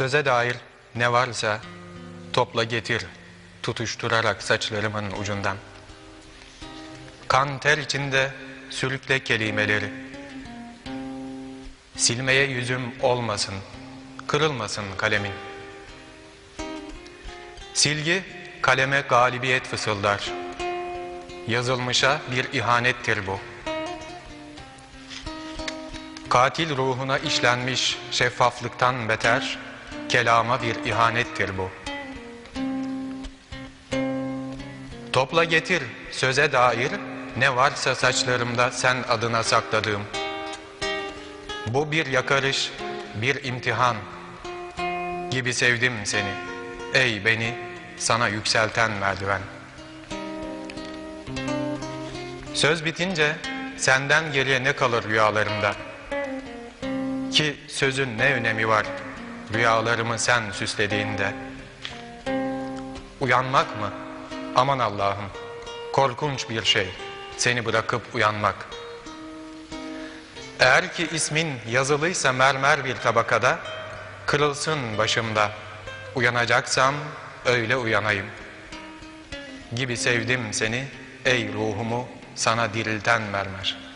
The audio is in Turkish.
Söze dair ne varsa topla getir, tutuşturarak saçlarımın ucundan. Kan ter içinde sürükle kelimeleri. Silmeye yüzüm olmasın, kırılmasın kalemin. Silgi kaleme galibiyet fısıldar. Yazılmışa bir ihanettir bu. Katil ruhuna işlenmiş şeffaflıktan beter, kelama bir ihanettir bu. Topla getir söze dair ne varsa saçlarımda sen adına sakladığım. Bu bir yakarış, bir imtihan gibi sevdim seni. Ey beni sana yükselten merdiven. Söz bitince senden geriye ne kalır rüyalarımda? Ki sözün ne önemi var rüyalarımı sen süslediğinde? Uyanmak mı? Aman Allah'ım, korkunç bir şey seni bırakıp uyanmak. Eğer ki ismin yazılıysa mermer bir tabakada, kırılsın başımda, uyanacaksam öyle uyanayım. Gibi sevdim seni, ey ruhumu sana dirilten mermer.''